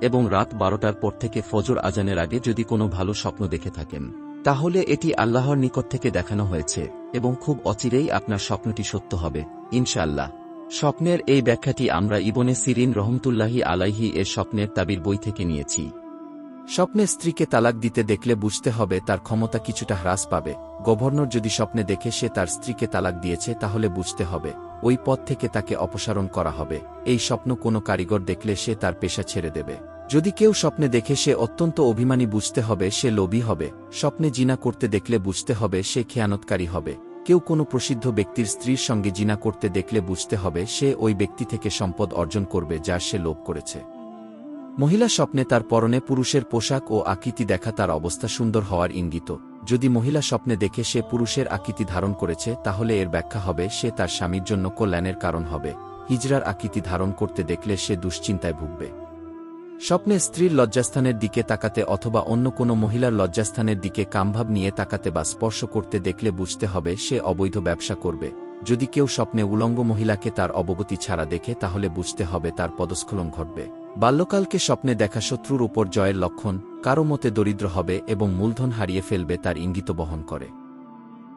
এবং রাত বারোটার পর থেকে ফজর আজানের আগে যদি কোনো ভালো স্বপ্ন দেখে থাকেন, তাহলে এটি আল্লাহর নিকট থেকে দেখানো হয়েছে, এবং খুব অচিরেই আপনার স্বপ্নটি সত্য হবে, ইনশাআল্লাহ। স্বপ্নের এই ব্যাখ্যাটি আমরা ইবনে সিরিন রহমতুল্লাহি আলাইহি এর স্বপ্নের তাবির বই থেকে নিয়েছি। স্বপ্নে স্ত্রীকে তালাক দিতে দেখলে বুঝতে হবে তার ক্ষমতা কিছুটা হ্রাস পাবে। গভর্নর যদি স্বপ্নে দেখে সে তার স্ত্রীকে তালাক দিয়েছে, তাহলে বুঝতে হবে। ওই পদ থেকে তাকে অপসারণ করা হবে। এই স্বপ্ন কোনো কারিগর দেখলে সে তার পেশা ছেড়ে দেবে। যদি কেউ স্বপ্নে দেখে সে অত্যন্ত অভিমানী বুঝতে হবে, সে লোভী হবে। স্বপ্নে জিনা করতে দেখলে বুঝতে হবে, সে খেয়ানতকারী হবে। কেউ কোনো প্রসিদ্ধ ব্যক্তির স্ত্রীর সঙ্গে জিনা করতে দেখলে বুঝতে হবে, সে ওই ব্যক্তি থেকে সম্পদ অর্জন করবে যা সে লোভ করেছে। মহিলা স্বপ্নে তার পরনে পুরুষের পোশাক ও আকৃতি দেখা তার অবস্থা সুন্দর হওয়ার ইঙ্গিত। যদি মহিলা স্বপ্নে দেখে সে পুরুষের আকৃতি ধারণ করেছে, তাহলে এর ব্যাখ্যা হবে, সে তার স্বামীর জন্য কল্যাণের কারণ হবে। হিজরার আকৃতি ধারণ করতে দেখলে সে দুশ্চিন্তায় ভুগবে। স্বপ্নে স্ত্রীর লজ্জাস্থানের দিকে তাকাতে অথবা অন্য কোনো মহিলার লজ্জাস্থানের দিকে কামভাব নিয়ে তাকাতে বা স্পর্শ করতে দেখলে বুঝতে হবে, সে অবৈধ ব্যবসা করবে। যদি কেউ স্বপ্নে উলঙ্গ মহিলাকে তার অবগতি ছাড়া দেখে, তাহলে বুঝতে হবে তার পদস্খলন ঘটবে। বাল্যকালকে স্বপ্নে দেখা শত্রুর উপর জয়ের লক্ষণ কারও মতে দরিদ্র হবে এবং মূলধন হারিয়ে ফেলবে তার ইঙ্গিত বহন করে।